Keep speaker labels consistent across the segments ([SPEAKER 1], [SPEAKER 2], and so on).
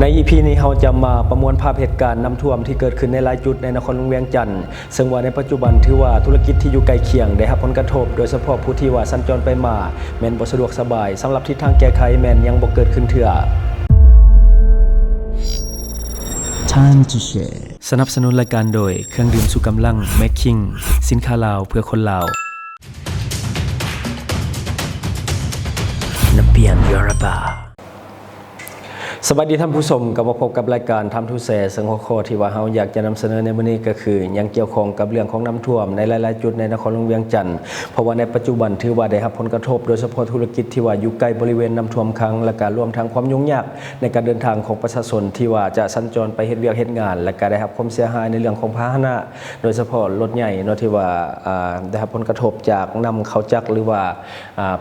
[SPEAKER 1] ใน EP นี้เราจะมาประมวลภาพเหตุการณ์น้ำท่วมที่เกิดขึ้นในหลายจุดในนครหลวงเวียงจันทร์ซึ่งว่าในปัจจุบันถือว่าธุรกิจที่อยู่ใกล้เคียงได้รับผลกระทบ โดยเฉพาะผู้ที่ว่าสัญจรไปมาแม่นบ่สะดวกสบายสำหรับทิศทางแก้ไขแม่นยังบ่เกิดขึ้นเถื่อ
[SPEAKER 2] Time to share
[SPEAKER 1] สนับสนุนรายการโดยเครื่องดื่มสุกำลังแมคคิงสินค้าลาวเพื่อคนลาวน้ำ สวัสดีท่านผู้ชมกลับมาพบกับรายการทำทุเสซึ่งหัวข้อที่ว่าเฮาอยากจะนำเสนอในมื้อนี้ก็คือ ยังเกี่ยวข้องกับเรื่องของน้ำท่วมในหลายๆจุดในนครหลวงเวียงจันทร์เพราะว่าในปัจจุบันถือว่าได้รับผลกระทบโดยเฉพาะธุรกิจที่ว่าอยู่ใกล้บริเวณน้ำท่วมขังและการรวมทั้งความยุ่งยากในการเดินทางของประชาชนที่ว่าจะสัญจรไปเฮ็ดเวียกเฮ็ดงาน และก็ได้รับความเสียหายในเรื่องของพาหนะ โดยเฉพาะรถใหญ่เนาะที่ว่าได้รับผลกระทบจากนำเข้าจักหรือว่า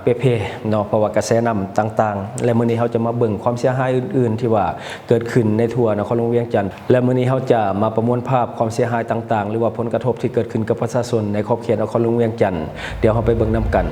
[SPEAKER 1] เปเพเนาะเพราะว่ากระแสน้ำต่าง ๆ และมื้อนี้เราจะมาเบิ่งความเสียหายอื่นๆที่ว่าเกิดขึ้นในทั่วนครหลวงเวียงจันทร์และมื้อนี้เราจะมาประมวลภาพความเสียหายต่าง ๆ หรือว่าผลกระทบที่เกิดขึ้นกับประชาชนในขอบเขตนครหลวงเวียงจันทร์เดี๋ยวเราไปเบิ่งนํกัน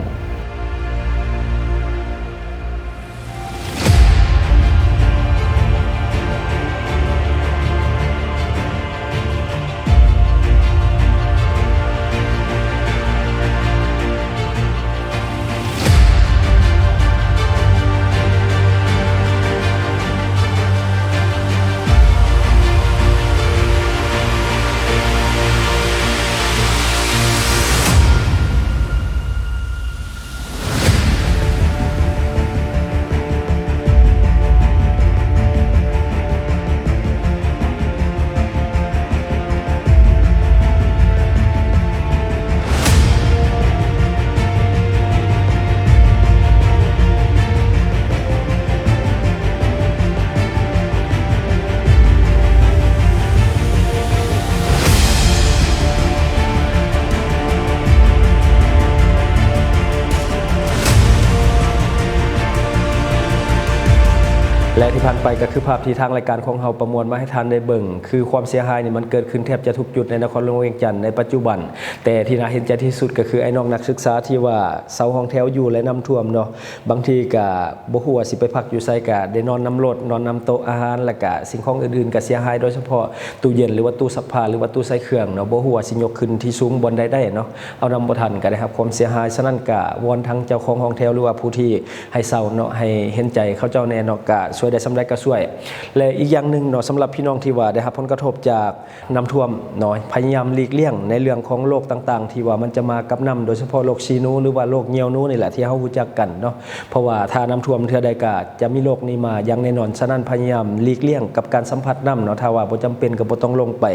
[SPEAKER 1] และที่ผ่านไปก็คือภาพที่ทางรายการของเราประมวลมาให้ท่านได้เบิ่ง คือความเสียหายนี่มันเกิดขึ้นแทบจะทุกจุดในนครหลวงเวียงจันทร์ในปัจจุบัน แต่ที่น่าเห็นใจที่สุดก็คือไอ้น้องนักศึกษาที่ว่าเสาห้องแถวอยู่และน้ำท่วมเนาะบางทีก็บ่ฮู้ว่าสิไปพักอยู่ไสก็ได้นอนน้ำรถนอนน้ำโต๊ะอาหารแล้วก็สิ่งของอื่นๆก็เสียหายโดยเฉพาะตู้เย็นหรือว่าตู้ซักผ้าหรือว่าตู้ใส่เครื่องเนาะบ่ฮู้ว่าสิยกขึ้นที่สูงบนใดได้เนาะเอานำบ่ทันก็ได้รับความเสียหายฉะนั้นก็วอนทั้งเจ้าของห้องแถวหรือว่าผู้ที่ให้เซาเนาะให้เห็นใจเขาเจ้าแน่เนาะก็ช่วยได้สำาใดก็ช่วย และอีกอย่างหนึ่งเนาะสำหรับพี่น้องที่ว่าได้รับผลกระทบจากน้ำท่วมเนาะพยายามหลีกเลี่ยงในเรื่องของโรคต่างๆ ที่ว่ามันจะมากับน้ำโดยเฉพาะโรคชีนูหรือว่าโรคเหี่ยวนูนี่แหละที่เฮารู้จักกันเนาะเพราะว่าถ้าน้ำท่วมเทื่อใดก็จะมีโรคนี้มาอย่างแน่นอนฉะนั้นพยายามหลีกเลี่ยงกับการสัมผัสน้ำเนาะถ้าว่าบ่จำเป็นก็บ่ต้องลงไป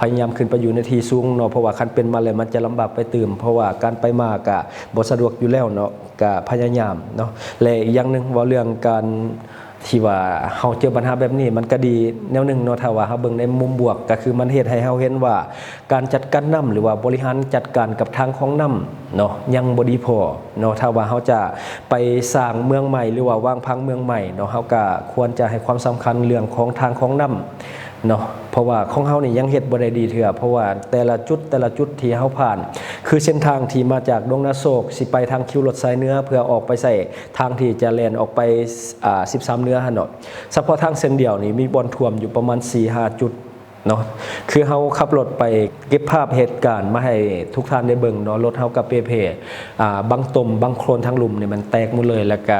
[SPEAKER 1] พยายามขึ้นไปอยู่ในที่สูงเนาะเพราะว่าคันเป็นมาแล้วมันจะลำบากไปตื่มเพราะว่าการไปมาก็บ่สะดวกอยู่แล้วเนาะก็พยายามเนาะและอีกอย่างหนึงว่าเรื่องการ ที่ว่าเฮาเจอปัญหาแบบนี้ มันก็ดีแนวหนึงเนาะถ้าว่าเฮาเบิ่งในมุมบวก ก็คือมันเฮ็ดให้เฮาเห็นว่า การจัดการน้ำหรือว่าบริหารจัดการกับทางของน้ำเนาะยังบ่ดีพอเนาะถ้าว่าเฮาจะไปสร้างเมืองใหม่หรือว่าวางพังเมืองใหม่เนาะเฮาก็ควรจะให้ความสำคัญเรื่องของทางของน้ำ เนาะเพราะว่าของเฮานี่ยังเฮ็ดบ่ได้ดีเถื่อเพราะว่าแต่ละจุดแต่ละจุดที่เฮาผ่าน คือเส้นทางที่มาจากดงนาโศกสิไปทางคิวรถสายเนื้อเพื่อออกไปใส่ทางที่จะแล่นออกไปอ่า13เนื้อหั่นเนาะเฉพาะทางเส้นเดียวนี่มีบ่อนท่วมอยู่ประมาณ4-5จุด เนาะคือเฮาขับรถไปเก็บภาพเหตุการณ์มาให้ทุกท่านได้เบิ่งเนาะรถเฮากับเปเพอ่าบางตมบางโคลนทั้งลุมเนี่ยมันแตกหมดเลยแล้วก็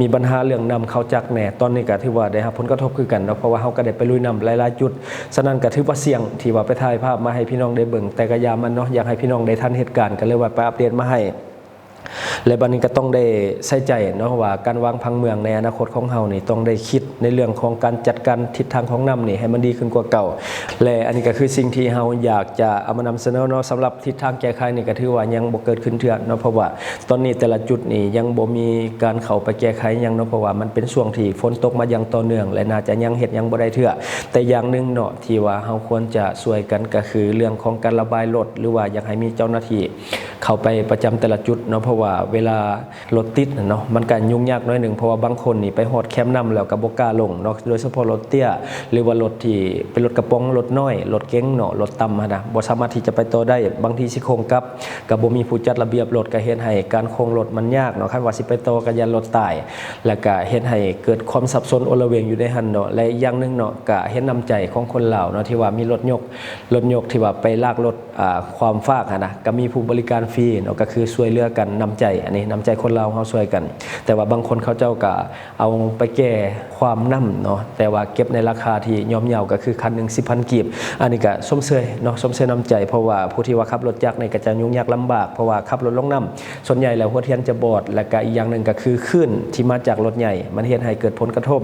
[SPEAKER 1] มีปัญหาเรื่องนำเข้าจักแหน่ตอนนี้ก็ถือว่าได้รับผลกระทบคือกันเนาะเพราะว่าเฮาก็ได้ไปลุยน้ำหลายๆจุดฉะนั้นก็ถือว่าเสี่ยงที่ว่าไปถ่ายภาพมาให้พี่น้องได้เบิ่งแต่ก็ยามันเนาะอยากให้พี่น้องได้ทันเหตุการณ์ก็เลยว่าไปอัปเดตมาให้ และบัดนี้ก็ต้องได้ใส่ใจเนาะว่าการวางพังเมืองในอนาคตของเฮานี่ต้องได้คิดในเรื่องของการจัดการทิศทางของน้ำนี่ให้มันดีขึ้นกว่าเก่า และอันนี้ก็คือสิ่งที่เฮาอยากจะเอามานำเสนอเนาะสำหรับทิศทางแก้ไขนี่ก็ถือว่ายังบ่เกิดขึ้นเทื่อเนาะเพราะว่าตอนนี้แต่ละจุดนี่ยังบ่มีการเข้าไปแก้ไขยังเนาะเพราะว่ามันเป็นช่วงที่ฝนตกมาย่างต่อเนื่อง และน่าจะยังเฮ็ดยังบ่ได้เทื่อแต่อย่างหนึงเนาะที่ว่าเฮาควรจะช่วยกันก็คือเรื่องของการระบายรถหรือว่าอยากให้มีเจ้าหน้าที่เข้าไปประจำแต่ละจุดเนาะเพราะว่าว่าเวลารถติดเนาะมันก็ยุ่งยากน้อยหนึ่งเพราะว่าบางคนนี่ไปฮอดแคมป์นํแล้วก็บ่กล้าลงเนาะโดยเฉพาะรถเตี้ย หรือว่ารถที่เป็นรถกระป๋องรถน้อยรถเก๋งเนาะรถต่ำนะบ่สามารถที่จะไปต่อได้บางทีสิโค้งกับก็บ่มีผู้จัดระเบียบรถก็เฮ็ดให้การโค้งรถมันยากเนาะคันว่าสิไปต่อก็ยันรถตาย แล้วก็เฮ็ดให้เกิดความสับสนโอละเวงอยู่ในหันเนาะและอย่างหนึงเนาะก็เห็นน้ำใจของคนลาวเนาะที่ว่ามีรถยกรถยกที่ว่าไปลากรถอ่าความฟากนะก็มีผู้บริการฟรีเนาะก็คือช่วยเหลือกันน้ำใจอันนี้น้ำใจคนลาเฮาช่วยกัน แต่ว่าบางคนเขาเจ้าก็เอาไปแก้ความนํเนาะแต่ว่าเก็บในราคาที่ย่อมเยาก็คือคันหนึ่ง10,000กีบ อันนี้ก็สมเชยเนาะสมเชยน้ำใจ เพราะว่าผู้ที่ว่าขับรถจักรนี่ก็จะยุ่งยากลำบากเพราะว่าขับรถลงน้ำส่วนใหญ่แล้วหัวเทียนจะบอดและก็อีกอย่างหนึ่งก็คือคลื่นที่มาจากรถใหญ่ มันเฮ็ดให้เกิดผลกระทบ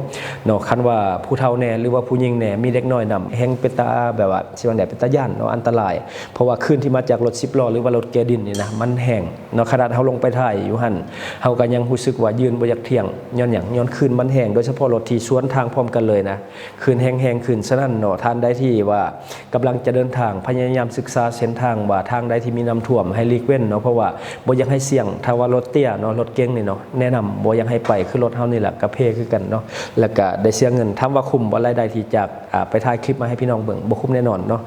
[SPEAKER 1] เนาะคันว่าผู้เฒ่าแน่หรือว่าผู้หญิงแน่มีเด็กน้อยนำแฮงเป็นตาแบบว่าสิว่าแหนเป็นตาย่านเนาะอันตราย เพราะว่าคลื่นที่มาจากรถ10ล้อหรือว่ารถแกดินนี่นะมันแห้งเนาะขนาดเฮาลงไปถ่ายอยู่หันเฮาก็ยังรู้สึกว่ายืนบ่อยากเที่ยงย้อนหยังย้อนคืนมันแห้งโดยเฉพาะรถที่สวนทางพร้อมกันเลยนะคืนแห้งๆคืนฉะนั้นเนาะท่านใดที่ว่ากำลังจะเดินทางพยายามศึกษาเส้นทางว่าทางใดที่มีน้ำท่วมให้หลีกเว้นเนาะเพราะว่าบ่อยากให้เสี่ยงถ้าว่ารถเตี้ยเนาะรถเก๋งนี่เนาะแนะนำบ่อยากให้ไปคือรถเฮานี่แหละกระเพคือกันเนาะแล้วก็ได้เสียเงินถาว่าคุ้มบ่รายได้ที่จาก ไปถ่ายคลิปมาให้พี่น้องเบิ่งบ่คุ้มแน่นอนเนาะ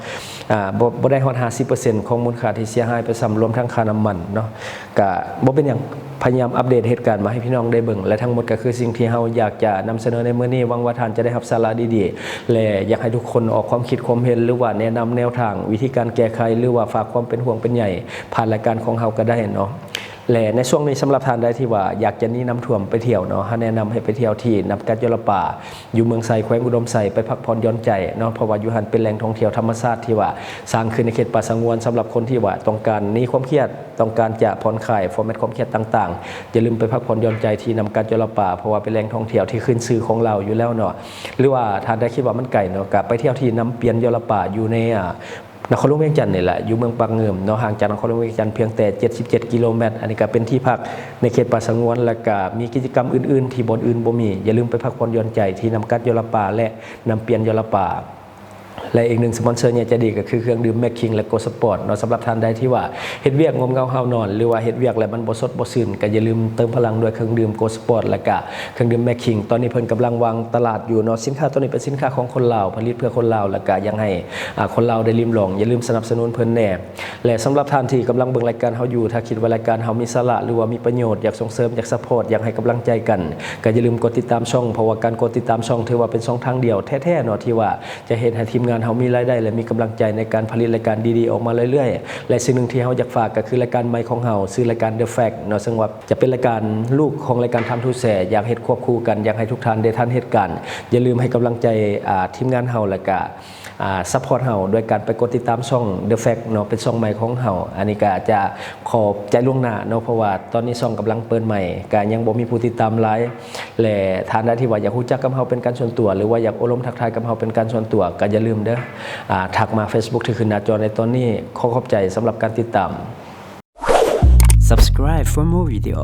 [SPEAKER 1] อ่าบ่บ่ได้ฮอด50%ของมูลค่าที่เสียหายไปซ้ำรวมทั้งค่าน้ำมันเนาะก็บ่เป็นหยังพยายามอัปเดตเหตุการณ์มาให้พี่น้องได้เบิ่งและทั้งหมดก็คือสิ่งที่เฮาอยากจะนำเสนอในมื้อนี้หวังว่าท่านจะได้รับสาระดีๆ และอยากให้ทุกคนออกความคิดความเห็นหรือว่าแนะนำแนวทาง วิธีการแก้ไขหรือว่าฝากความเป็นห่วงเป็นใยผ่านรายการของเฮาก็ได้เนาะ และในช่วงนี้สำหรับทานได้ที่ว่าอยากจะนี้น้ำท่วมไปเที่ยวเนาะแนะนำให้ไปเที่ยวที่นับกัดยลป่า อยู่เมืองไซแขวงอุดมไซไปพักผ่อนย้อนใจเนาะเพราะว่าอยู่หันเป็นแหล่งท่องเที่ยวธรรมชาติที่ว่าสร้างขึ้นในเขตป่าสงวนสำหรับคนที่ว่าต้องการนี้ความเครียดต้องการจะผ่อนคลายฟอร์แมตความเครียดต่างๆอย่าลืมไปพักผ่อนย้อนใจที่นำกัดยลป่า เพราะว่าเป็นแหล่งท่องเที่ยวที่ขึ้นชื่อของเราอยู่แล้วเนาะหรือว่าทานได้คิดว่ามันไกลเนาะกับไปเที่ยวที่น้ำเปียนยลป่าอยู่ในอ่า นครหลวงเวียงจันทน์นี่แหละอยู่เมืองปางเงิมเนาะห่างจากนครหลวงเวียงจันทน์เพียงแต่ 77 กิโลเมตร อันนี้ก็เป็นที่พักในเขตป่าสงวน และก็มีกิจกรรมอื่น ๆ ที่บนอื่นบ่มี อย่าลืมไปพักผ่อนหย่อนใจที่นำกัดยลป่าและนำเปียนยลป่า และอีกหนึ่งสปอนเซอร์เนี่ยจะดีก็คือเครื่องดื่มแมคคิงและโกสปอร์ตเนาะสำหรับท่านใดที่ว่าเฮ็ดเวียกงมเงาเฮานอน หรือว่าเฮ็ดเวียกแล้วมันบ่สดบ่ซื่นก็อย่าลืมเติมพลังด้วยเครื่องดื่มโกสปอร์ตและก็เครื่องดื่มแมคคิงตอนนี้เพิ่นกำลังวางตลาดอยู่เนาะสินค้าตัวนี้เป็นสินค้าของคนลาวผลิตเพื่อคนลาวและก็ยังให้คนลาวได้ริมลองอย่าลืมสนับสนุนเพิ่นแน่และสำหรับท่านที่กำลังเบิ่งรายการเฮาอยู่ถ้าคิดว่ารายการเฮามีสาระหรือว่ามีประโยชน์อยากส่งเสริมอยากซัพพอร์ตอยากให้กำลังใจกันก็อย่าลืมกดติดตามช่องเพราะว่าการกดติดตามช่องถือว่าเป็นช่องทางเดียวแท้ๆเนาะที่ว่าจะเฮ็ดให้ทีมงานเฮามีรายได้และมีกำลังใจในการผลิตรายการดีๆ ออกมาเรื่อยๆ และสิ่งหนึ่งที่เฮาอยากฝากก็คือรายการใหม่ของเฮาชื่อรายการ The Fact เนาะซึ่งว่าจะเป็นรายการลูกของรายการทำทุแสอยากเฮ็ดควบคู่กันอยากให้ทุกท่านได้ทันเหตุการณ์อย่าลืมให้กำลังใจทีมงานเฮาและก็อ่าซัพพอร์ตเฮาโดยการไปกดติดตามช่อง The Fact เนาะเป็นช่องใหม่ของเฮาอันนี้ก็จะขอบใจล่วงหน้าเนาะเพราะว่าตอนนี้ช่องกำลังเปิดใหม่ก็ยังบ่มีผู้ติดตามหลายและทานได้ที่ว่าอยากรู้จักกับเฮาเป็นการส่วนตัว หรือว่าอยากอบรมทักทายกับเฮาเป็นการส่วนตัวก็อย่าลืมเด้ออ่าทักมา Facebook ที่ขึ้นหน้าจอในตอนนี้ขอขอบใจสำหรับการติดตาม
[SPEAKER 2] Subscribe for more video.